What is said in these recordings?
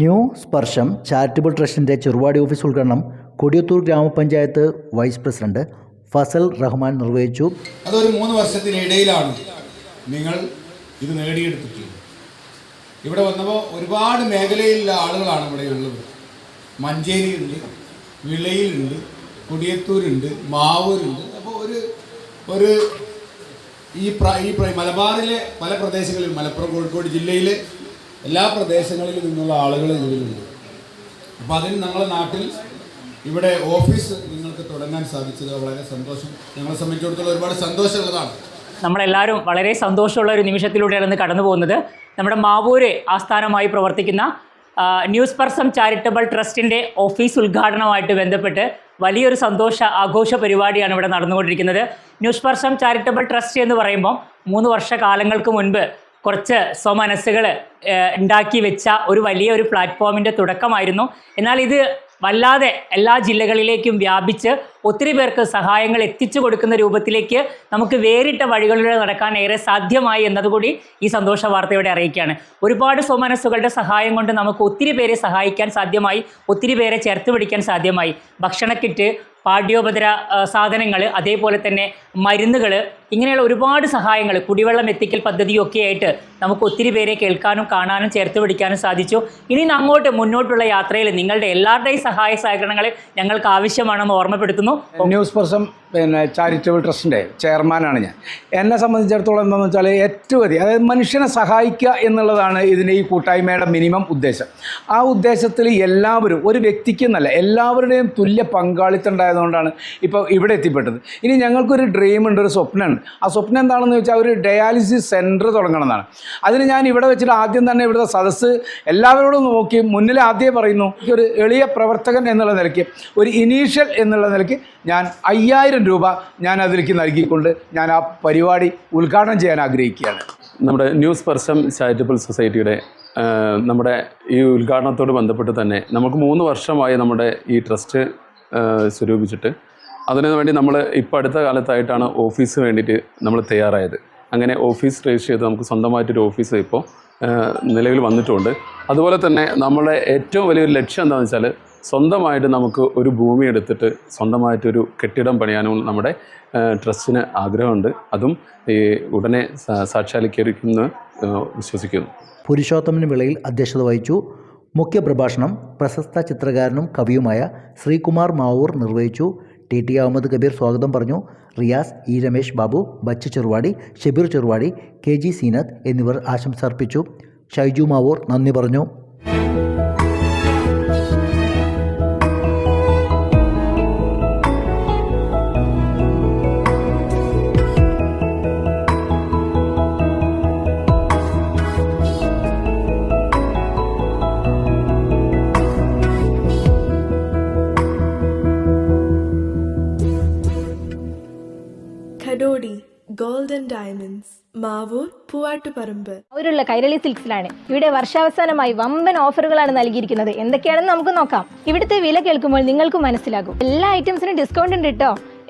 New സ്പർശം charitable ട്രസ്റ്റിന്റെ Cheruvadi office ഉദ്ഘാടനം കൊടിയത്തൂർ ഗ്രാമപഞ്ചായത്ത് വൈസ് പ്രസിഡന്റ് ഫസൽ റഹ്മാൻ നിർവഹിച്ചു. അതൊരു മൂന്ന് വർഷത്തിനിടയിലാണ് നിങ്ങൾ ഇത് നേടിയെടുത്തിട്ടുള്ളത്. ഇവിടെ വന്നപ്പോൾ ഒരുപാട് മേഖലയിലുള്ള ആളുകളാണ് ഇവിടെ ഉള്ളത്. മഞ്ചേരിയുണ്ട് വിളയിലുണ്ട് കൊടിയത്തൂരുണ്ട് മാവൂരുണ്ട്. അപ്പോൾ ഒരു ഒരു ഈ ഈ മലബാറിലെ പല പ്രദേശങ്ങളിൽ മലപ്പുറം കോഴിക്കോട് ജില്ലയിലെ എല്ലാ പ്രദേശങ്ങളിൽ നിന്നുള്ള ആളുകൾ ഇതിലുണ്ട്. അപ്പോൾ അതിന് ഞങ്ങളുടെ നാട്ടിൽ ഇവിടെ ഓഫീസ് നിങ്ങൾക്ക് തുടങ്ങാൻ സാധിച്ചത് വളരെ സന്തോഷം. ഞങ്ങളെ സംബന്ധിച്ചിടത്തോളം ഒരുപാട് സന്തോഷമുള്ളതാണ്. നമ്മളെല്ലാവരും വളരെ സന്തോഷമുള്ള ഒരു നിമിഷത്തിലൂടെയാണ് ഇന്ന് കടന്നു പോകുന്നത്. നമ്മുടെ മാവൂര് ആസ്ഥാനമായി പ്രവർത്തിക്കുന്ന ന്യൂസ് പേഴ്സൺ ചാരിറ്റബിൾ ട്രസ്റ്റിന്റെ ഓഫീസ് ഉദ്ഘാടനമായിട്ട് ബന്ധപ്പെട്ട് വലിയൊരു സന്തോഷ ആഘോഷ പരിപാടിയാണ് ഇവിടെ നടന്നുകൊണ്ടിരിക്കുന്നത്. ന്യൂസ് പേഴ്സൺ ചാരിറ്റബിൾ ട്രസ്റ്റ് എന്ന് പറയുമ്പോൾ മൂന്ന് വർഷ കാലങ്ങൾക്ക് മുൻപ് കുറച്ച് സ്വമനസ്സുകൾ ഉണ്ടാക്കി വെച്ച ഒരു വലിയ ഒരു പ്ലാറ്റ്ഫോമിന്റെ തുടക്കമായിരുന്നു. എന്നാൽ ഇത് വല്ലാതെ എല്ലാ ജില്ലകളിലേക്കും വ്യാപിച്ച് ഒത്തിരി പേർക്ക് സഹായങ്ങൾ എത്തിച്ചു കൊടുക്കുന്ന രൂപത്തിലേക്ക് നമുക്ക് വേറിട്ട വഴികളിലൂടെ നടക്കാൻ ഏറെ സാധ്യമായി എന്നതുകൂടി ഈ സന്തോഷ വാർത്തയോടെ അറിയിക്കുകയാണ്. ഒരുപാട് സ്വമനസ്സുകളുടെ സഹായം കൊണ്ട് നമുക്ക് ഒത്തിരി പേരെ സഹായിക്കാൻ സാധ്യമായി ഒത്തിരി പേരെ ചേർത്ത് പിടിക്കാൻ സാധ്യമായി. ഭക്ഷണക്കിറ്റ് പാഠ്യോപതര സാധനങ്ങൾ അതേപോലെ തന്നെ മരുന്നുകൾ ഇങ്ങനെയുള്ള ഒരുപാട് സഹായങ്ങൾ കുടിവെള്ളം എത്തിക്കൽ പദ്ധതിയൊക്കെ ആയിട്ട് നമുക്ക് ഒത്തിരി പേരെ കേൾക്കാനും കാണാനും ചേർത്ത് പിടിക്കാനും സാധിച്ചു. ഇനി അങ്ങോട്ട് മുന്നോട്ടുള്ള യാത്രയിൽ നിങ്ങളുടെ എല്ലാവരുടെയും സഹായ സഹകരണങ്ങൾ ഞങ്ങൾക്ക് ആവശ്യമാണെന്ന് ഓർമ്മപ്പെടുത്തുന്നു. ന്യൂസ് പേഴ്സൺ പിന്നെ ചാരിറ്റബിൾ ട്രസ്റ്റിന്റെ ചെയർമാനാണ് ഞാൻ. എന്നെ സംബന്ധിച്ചിടത്തോളം എന്താണെന്ന് വെച്ചാൽ ഏറ്റവും അധികം അതായത് മനുഷ്യനെ സഹായിക്കുക എന്നുള്ളതാണ് ഇതിന്റെ ഈ കൂട്ടായ്മയുടെ മിനിമം ഉദ്ദേശം. ആ ഉദ്ദേശത്തിൽ എല്ലാവരും ഒരു വ്യക്തിക്ക് എന്നല്ല എല്ലാവരുടെയും തുല്യ പങ്കാളിത്തം ഉണ്ടായതുകൊണ്ടാണ് ഇപ്പോൾ ഇവിടെ എത്തിപ്പെട്ടത്. ഇനി ഞങ്ങൾക്കൊരു ഡ്രീം ഉണ്ട് ഒരു സ്വപ്നമുണ്ട്. ആ സ്വപ്നം എന്താണെന്ന് വെച്ചാൽ ഒരു ഡയാലിസിസ് സെന്റർ തുടങ്ങണമെന്നാണ്. അതിന് ഞാൻ ഇവിടെ വെച്ചിട്ട് ആദ്യം തന്നെ ഇവിടുത്തെ സദസ്സ് എല്ലാവരോടും നോക്കി മുന്നിൽ ആദ്യമേ പറയുന്നു ഒരു എളിയ പ്രവർത്തകൻ എന്നുള്ള നിലയ്ക്ക് ഒരു ഇനീഷ്യൽ എന്നുള്ള നിലയ്ക്ക് ഞാൻ അയ്യായിരം രൂപ ഞാൻ അതിലേക്ക് നൽകിക്കൊണ്ട് ഞാൻ ആ പരിപാടി ഉദ്ഘാടനം ചെയ്യാൻ ആഗ്രഹിക്കുകയാണ്. നമ്മുടെ ന്യൂസ് പർസം ചാരിറ്റബിൾ സൊസൈറ്റിയുടെ നമ്മുടെ ഈ ഉദ്ഘാടനത്തോട് ബന്ധപ്പെട്ട് തന്നെ നമുക്ക് മൂന്ന് വർഷമായി നമ്മുടെ ഈ ട്രസ്റ്റ് സ്വരൂപിച്ചിട്ട് അതിനു വേണ്ടി നമ്മൾ ഇപ്പോൾ അടുത്ത കാലത്തായിട്ടാണ് ഓഫീസ് വേണ്ടിയിട്ട് നമ്മൾ തയ്യാറായത്. അങ്ങനെ ഓഫീസ് രജിസ്റ്റർ ചെയ്ത് നമുക്ക് സ്വന്തമായിട്ടൊരു ഓഫീസ് ഇപ്പോൾ നിലവിൽ വന്നിട്ടുണ്ട്. അതുപോലെ തന്നെ നമ്മുടെ ഏറ്റവും വലിയൊരു ലക്ഷ്യം എന്താണെന്ന് വെച്ചാൽ സ്വന്തമായിട്ട് നമുക്ക് ഒരു ഭൂമി എടുത്തിട്ട് സ്വന്തമായിട്ടൊരു കെട്ടിടം പണിയാനും നമ്മുടെ ട്രസ്റ്റിന് ആഗ്രഹമുണ്ട്. അതും ഈ ഉടനെ സാക്ഷാത്കരിക്കുമെന്ന് വിശ്വസിക്കുന്നു. പുരുഷോത്തമൻ വിളയിൽ അധ്യക്ഷത വഹിച്ചു മുഖ്യപ്രഭാഷണം പ്രശസ്ത ചിത്രകാരനും കവിയുമായ ശ്രീകുമാർ മാവൂർ നിർവഹിച്ചു. ടി ടി അഹമ്മദ് കബീർ സ്വാഗതം പറഞ്ഞു. റിയാസ് ഇ രമേശ് ബാബു ബച്ച് ചെറുവാടി ഷബീർ ചെറുവാടി കെ ജി സീനത്ത് എന്നിവർ ആശംസ അർപ്പിച്ചു. ഷൈജു മാവൂർ നന്ദി പറഞ്ഞു. Khadodi golden diamonds Mavoor Poovattuparamba. അവരുള്ള Kairali സിൽക്സിലാണ്. ഇവിടെ വർഷാവസാനമായി വമ്പൻ ഓഫറുകളാണ് നൽകിയിരിക്കുന്നത്. എന്തൊക്കെയാണെന്ന് നമുക്ക് നോക്കാം. ഇവിടുത്തെ വില കേൾക്കുമ്പോൾ നിങ്ങൾക്ക് മനസ്സിലാകും. എല്ലാ ഐറ്റംസിനും ഡിസ്കൗണ്ട് ഉണ്ട് കേട്ടോ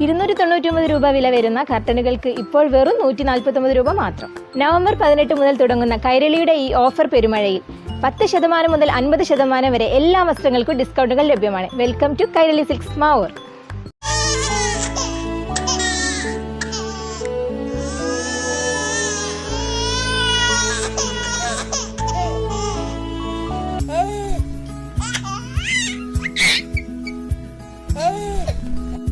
ഇരുന്നൂറ്റി തൊണ്ണൂറ്റി ഒമ്പത് രൂപ വില വരുന്ന കർട്ടനുകൾക്ക് ഇപ്പോൾ വെറും നൂറ്റി നാൽപ്പത്തി ഒമ്പത് രൂപ മാത്രം. നവംബർ പതിനെട്ട് മുതൽ തുടങ്ങുന്ന കൈരളിയുടെ ഈ ഓഫർ പെരുമഴയിൽ പത്ത് ശതമാനം മുതൽ അൻപത് ശതമാനം വരെ എല്ലാ വസ്ത്രങ്ങൾക്കും ഡിസ്കൗണ്ടുകൾ ലഭ്യമാണ്. Welcome to Kairali silks Mavoor.